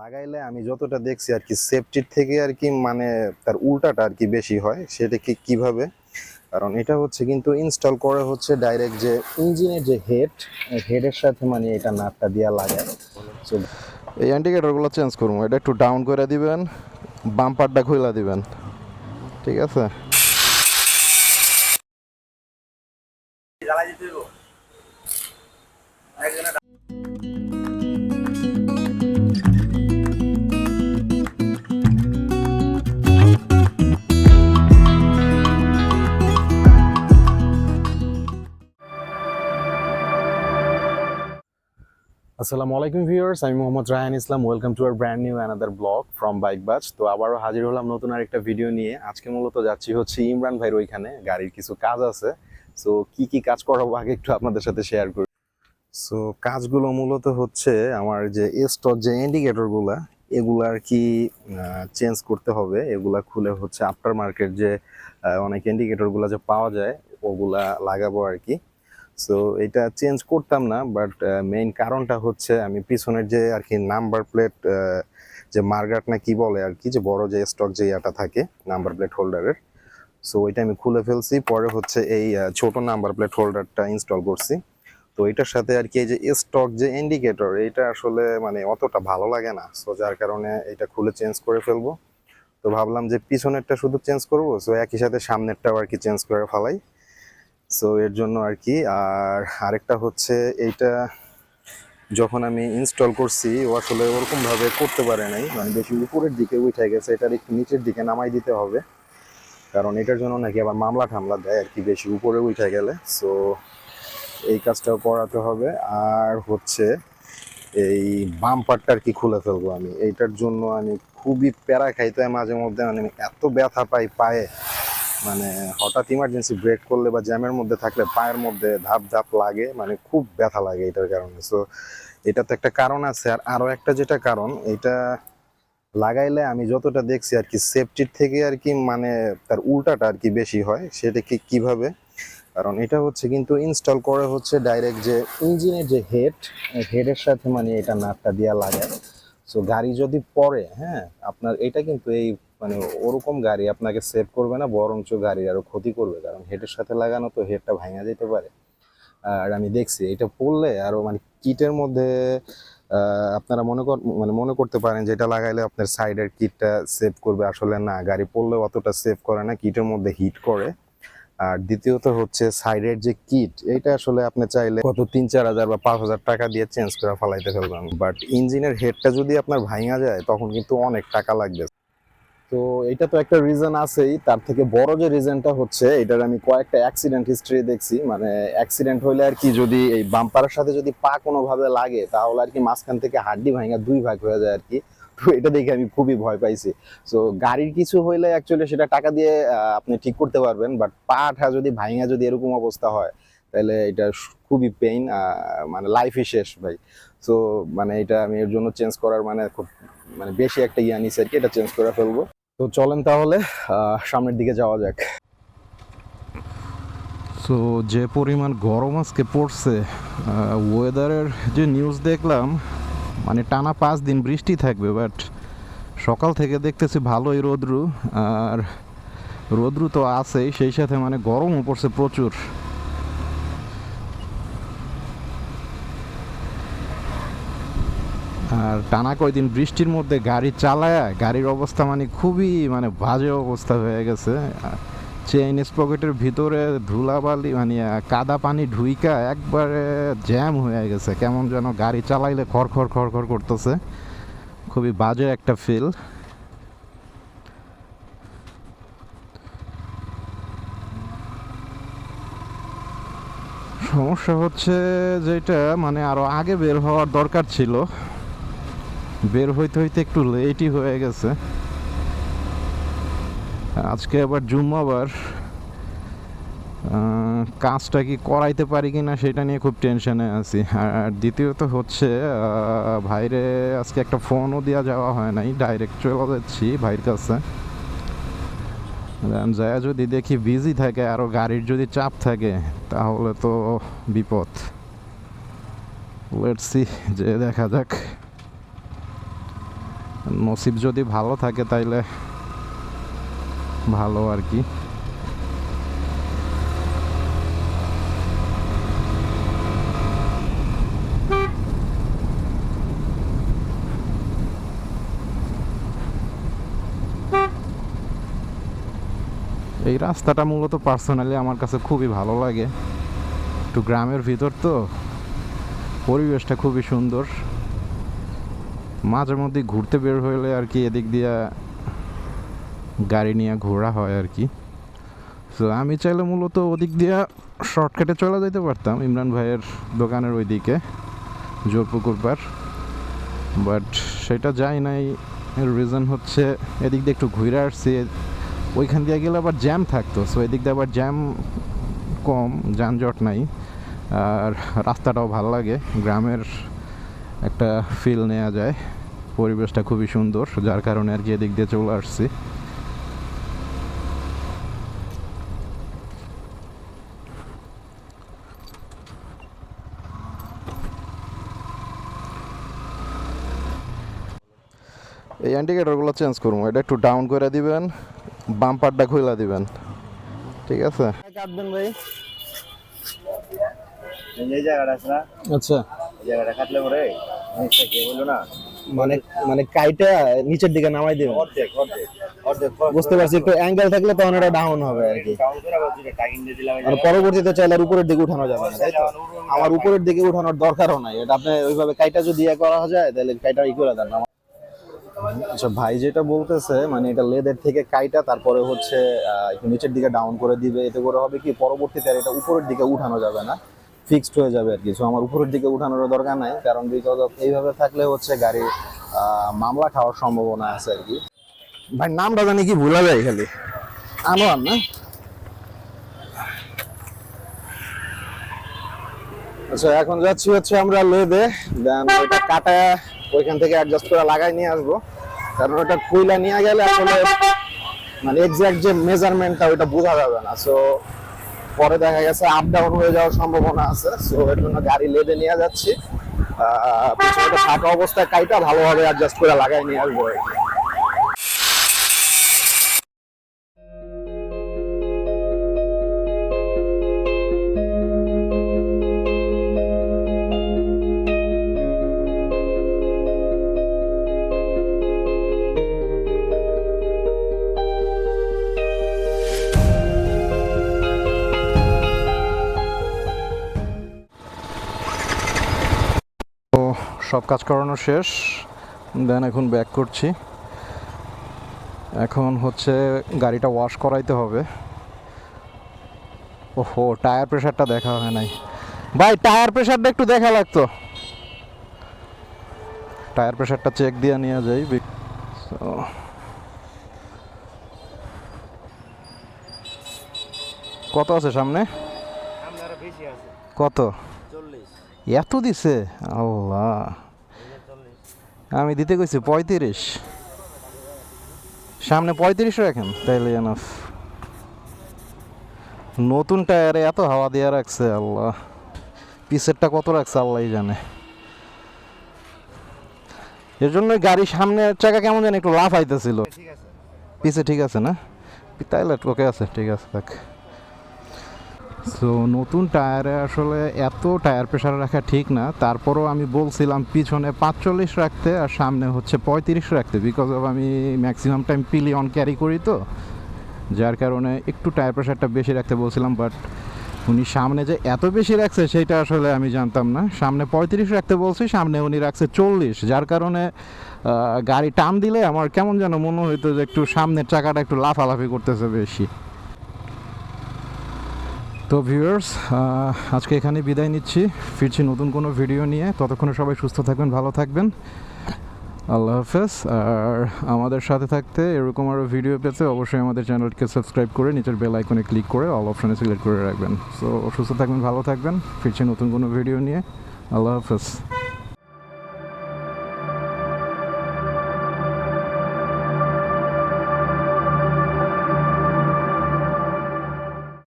লাগাইলে আমি যতটা দেখছি আর কি সেফটির থেকে আর কি মানে তার উল্টাটা আর কি বেশি হয় সেটা কি কীভাবে? কারণ এটা হচ্ছে কিন্তু ইনস্টল করে হচ্ছে ডাইরেক্ট যে ইঞ্জিনের যে হেড হেডের সাথে মানে এটা নাটটা দিয়া লাগায়। এই ইন্ডিকেটরগুলো চেঞ্জ করব, এটা একটু ডাউন করে দিবেন বাম্পারটা খুলে দিবেন, ঠিক আছে? আসসালামু আলাইকুম ভিউয়ার্স, আমি Mohammad Raihan Islam. Welcome to our brand new another blog from bike Baaz তো আবারও হাজির হলাম নতুন আরেকটা ভিডিও নিয়ে। আজকে মূলত যাচ্ছি হচ্ছে ইমরান ভাইয়ের ওইখানে। গাড়ির কিছু কাজ আছে। সো কি কি কাজ করাবো আগে একটু আপনাদের সাথে শেয়ার করি। সো কাজগুলো মূলত হচ্ছে আমার যে স্টক যে ইন্ডিকেটরগুলা এগুলা আর কি চেঞ্জ করতে হবে। এগুলা খুলে হচ্ছে আফটার মার্কেট যে অনেক ইন্ডিকেটরগুলো যে পাওয়া যায়, ওগুলা লাগাবো আর কি। সো এটা চেঞ্জ করতাম না বাট মেইন কারণটা হচ্ছে আমি পিছনের যে আর কি নাম্বার প্লেট যে মার্গাট না কি বলে আর কি যে বড় যে স্টক যে ইয়াটা থাকে নাম্বার প্লেট হোল্ডারের সো ওইটা আমি খুলে ফেলছি পরে হচ্ছে এই আহ, ছোট নাম্বার প্লেট হোল্ডারটা ইনস্টল করছি। তো এটার সাথে আর কি এই যে স্টক যে ইন্ডিকেটর এটা আসলে মানে অতটা ভালো লাগে না। সো যার কারণে এটা খুলে চেঞ্জ করে ফেলব। তো ভাবলাম যে পিছনেরটা শুধু চেঞ্জ করব সো একই সাথে সামনেরটাও আর কি চেঞ্জ করে ফেলাই। সো এর জন্য আর কি, আর আরেকটা হচ্ছে এইটা যখন আমি ইনস্টল করছি, ও আসলে ওরকম ভাবে করতে পারে নাই। মানে বেশি উপরের দিকে উঠে গেছে, এটার একটু নিচের দিকে নামাই দিতে হবে। কারণ এটার জন্য নাকি আবার মামলা ঠামলা দেয় আর কি, বেশি উপরে উঠে গেলে। সো এই কাজটাও করাতে হবে। আর হচ্ছে এই বাম্পারটা আর কি খুলে ফেলব আমি। এইটার জন্য আমি খুবই প্যারা খাইতে মাঝে মধ্যে। মানে এত ব্যথা পাই পায়ে। মানে হঠাৎ ইমার্জেন্সি ব্রেক করলে বা জ্যামের মধ্যে থাকলে পায়ের মধ্যে ধাপ ধাপ লাগে মানে খুব ব্যথা লাগে এটার কারণে। সো এটা তো একটা কারণ আছে। আর আরও একটা যেটা কারণ, এটা লাগাইলে আমি যতটা দেখছি আর কি সেফটির থেকে আর কি মানে তার উল্টাটা আর কি বেশি হয় সেটা কি কীভাবে? কারণ এটা হচ্ছে কিন্তু ইনস্টল করে হচ্ছে ডাইরেক্ট যে ইঞ্জিনের যে হেড হেডের সাথে মানে এটা নাটটা দিয়া লাগায়। সো গাড়ি যদি পড়ে হ্যাঁ আপনার এটা কিন্তু এই মানে ওরকম গাড়ি আপনাকে সেভ করবে না, বরঞ্চ গাড়ির আরও ক্ষতি করবে। কারণ হেডের সাথে লাগানো তো হেডটা ভাঙা যেতে পারে। আর আমি দেখছি, এটা পড়লে আরও মানে কিটের মধ্যে আপনারা মনে কর মানে মনে করতে পারেন যে এটা লাগাইলে আপনার সাইডের কিটটা সেভ করবে। আসলে না, গাড়ি পড়লে অতটা সেভ করে না, কিটের মধ্যে হিট করে। আর দ্বিতীয়ত হচ্ছে সাইডের যে কিট এটা আসলে আপনি চাইলে কত তিন চার হাজার বা পাঁচ হাজার টাকা দিয়ে চেঞ্জ করে ফেলাইতে ফেলবেন বাট ইঞ্জিনের হেডটা যদি আপনার ভাঙা যায়, তখন কিন্তু অনেক টাকা লাগবে। তো এটা তো একটা রিজন আছেই। তার থেকে বড় যে রিজনটা হচ্ছে, এটার আমি কয়েকটা অ্যাক্সিডেন্ট হিস্ট্রি দেখছি। মানে অ্যাক্সিডেন্ট হইলে আর কি যদি এই বাম্পারের সাথে যদি পা কোনোভাবে লাগে, তাহলে আর কি মাঝখান থেকে হাড্ডি ভাঙা দুই ভাগ হয়ে যায় আর কি। তো এটা দেখে আমি খুবই ভয় পাইছি। সো গাড়ির কিছু হইলে অ্যাকচুয়ালি সেটা টাকা দিয়ে আপনি ঠিক করতে পারবেন বাট পাটা যদি ভাঙা যদি এরকম অবস্থা হয়, তাহলে এটা খুবই পেইন মানে লাইফই শেষ ভাই। সো মানে এটা আমি এর জন্য চেঞ্জ করার মানে খুব মানে বেশি একটা ইয়া নিছি আর কি, এটা চেঞ্জ করে ফেলব। তো চলেন তাহলে সামনের দিকে যাওয়া যাক। সো যে পরিমাণ গরম আজকে পড়ছে ওয়েদারের যে নিউজ দেখলাম মানে টানা পাঁচ দিন বৃষ্টি থাকবে বাট সকাল থেকে দেখতেছি ভালোই রোদ্রু, আর রোদ্রু তো আছেই, সেই সাথে মানে গরমও পড়ছে প্রচুর। আর টানা কয়দিন বৃষ্টির মধ্যে গাড়ি চালায়, গাড়ির অবস্থা মানে খুবই মানে বাজে অবস্থা হয়ে গেছে। চেইন স্পকেটের ভিতরে ধুলাবালি মানে কাদা পানি ঢুইকা একবারে জ্যাম হয়ে গেছে। কেমন যেন গাড়ি চালাইলে খড় খড় খড় খড় করতেছে। খুবই বাজে একটা ফিল সমস্যা হচ্ছে যেটা মানে আরও আগে বের হওয়ার দরকার ছিল। বের হইতে হইতে একটু লেটই হয়ে গেছে। আজকে আবার জুম্মাবার। কাজটা কি করাইতে পারি কিনা সেটা নিয়ে খুব টেনশনে আছি। আর দ্বিতীয়ত হচ্ছে ভাইরে আজকে একটা ফোনও দেওয়া যাওয়া হয় নাই। ডাইরেক্ট চলে যাচ্ছি ভাইয়ের কাছে। যায় যদি দেখি বিজি থাকে আরও গাড়ির যদি চাপ থাকে, তাহলে তো বিপদ। লেটসি যে দেখা যাক। নসিব যদি ভালো থাকে তাইলে ভালো আর কি। এই রাস্তাটা মূলত পার্সোনালি আমার কাছে খুবই ভালো লাগে। একটু গ্রামের ভিতর তো, পরিবেশটা খুবই সুন্দর। মাঝে মধ্যে ঘুরতে বের হইলে আর কি এদিক দিয়া গাড়ি নিয়ে ঘোরা হয় আর কি। তো আমি চাইলে মূলত ওদিক দিয়া শর্টকাটে চলে যেতে পারতাম, ইমরান ভাইয়ের দোকানের ওইদিকে, জোরপুকুর পার। বাট সেটা যাই নাই, এর রিজন হচ্ছে এদিক দিয়ে একটু ঘুরে আসছি। ওইখান দিয়ে গেলে আবার জ্যাম থাকতো সো এদিক দিয়ে আবার জ্যাম কম, যানজট নাই। আর রাস্তাটাও ভালো লাগে, গ্রামের একটা ফিল নেওয়া যায়। পরিবেশটা খুবই সুন্দর যার কারণে আর কি এদিক দিয়ে চলে আসছি। এই ইন্ডিকেটরগুলো চেঞ্জ করব এটা একটু ডাউন করে দিবেন বাম্পারটা খুলে দিবেন। ঠিক আছে? কাটবেন ভাই। এই জায়গাটা আছে না? আচ্ছা। এই জায়গাটা কাটলে পরে? নিচটা কে বলল না? মানে মানে কাইটা নিচের দিকে নামাই দিবেন। অর্ধেক অর্ধেক অর্ধেক। বুঝতে পারছি একটু অ্যাঙ্গেল থাকলে তখন এটা ডাউন হবে আর কি। আর পরবর্তীতে চাইলে আর উপরের দিকে উঠানো যাবে না তাই তো? আমার উপরের দিকে উঠানোর দরকারও নাই এটা আপনি ওইভাবে কাইটা যদি ইয়ে করা যায় তাহলে কাইটা ই করে দেন আচ্ছা ভাই যেটা বলতেছে মানে এটা লেদের থেকে কাইটা তারপরে হচ্ছে আহ, একটু নিচের দিকে ডাউন করে দিবে এতে করে হবে কি পরবর্তীতে আর এটা উপরের দিকে উঠানো যাবে না। ফিক্সড হয়ে যাবে আর কি। So আমার উপরের দিকে উঠানোর দরকার নাই কারণ বিকজ অফ এইভাবে থাকলে হচ্ছে আহ, মামলা খাওয়ার সম্ভাবনা আছে আর কি। ভাই নামটা জানি কি ভুলা যায় খালি। আনোয়ার না? আচ্ছা এখন যাচ্ছি হচ্ছে আমরা লেদে দেন ওইটা কাটা ওইখান থেকে অ্যাডজাস্ট করে লাগাই নিয়ে আসব। কারণ ওটা কইলা নিয়ে গেলে আসলে মানে এক্সাক্ট যে মেজারমেন্টটা ওইটা বোঝা যাবে না। সো পরে দেখা গেছে আপ ডাউন হয়ে যাওয়ার সম্ভাবনা আছে সো এর জন্য গাড়ি লেদে নিয়ে যাচ্ছি। পিছনে ফাঁকা অবস্থায় কাইটা ভালোভাবে অ্যাডজাস্ট করে লাগাই নিয়ে আসব সব কাজ করানো শেষ। দেন এখন ব্যাক করছি। এখন হচ্ছে গাড়িটা ওয়াশ করাইতে হবে। ওহো টায়ার প্রেশারটা দেখা হয় নাই। ভাই টায়ার প্রেশারটা একটু দেখা লাগতো। টায়ার প্রেশারটা চেক দিয়ে নিয়ে যাই কত আছে সামনে? কত? এত দিছে? আল্লাহ। আমি দিতে কইছি পঁয়ত্রিশ। সামনে পঁয়ত্রিশ রাখেন তাইলে এনাফ নতুন টায়ারে এত হাওয়া দিয়ে রাখছে আল্লাহ। পিসেরটা কত রাখছে আল্লাহ জানে। এর জন্য গাড়ির সামনের চাকা কেমন জানি একটু লাফ আইতেছিল পিছে ঠিক আছে না? তাইলে ওকে আছে ঠিক আছে থাক। সো নতুন টায়ারে আসলে এত টায়ার প্রেশার রাখা ঠিক না। তারপরও আমি বলছিলাম পিছনে পাঁচচল্লিশ রাখতে আর সামনে হচ্ছে পঁয়ত্রিশ রাখতে বিকজ অফ আমি maximum time pillion carry করি তো। যার কারণে একটু টায়ার প্রেশারটা বেশি রাখতে বলছিলাম বাট উনি সামনে যে এত বেশি রাখছে সেটা আসলে আমি জানতাম না। সামনে পঁয়ত্রিশ রাখতে বলছি, সামনে উনি রাখছে চল্লিশ। যার কারণে গাড়ি টান দিলে আমার কেমন যেন মনে হইতো যে একটু সামনের চাকাটা একটু লাফালাফি করতেছে বেশি। তো ভিউয়ার্স আজকে এখানে বিদায় নিচ্ছি। ফিরছি নতুন কোনো ভিডিও নিয়ে। ততক্ষণে সবাই সুস্থ থাকবেন, ভালো থাকবেন। আল্লাহ হাফেজ। আর আমাদের সাথে থাকতে এরকম আরও ভিডিও পেতে অবশ্যই আমাদের চ্যানেলকে সাবস্ক্রাইব করে নিচের বেল আইকনে ক্লিক করে অল অপশানে সিলেক্ট করে রাখবেন। সো সুস্থ থাকবেন, ভালো থাকবেন। ফিরছি নতুন কোনো ভিডিও নিয়ে। আল্লাহ হাফেজ।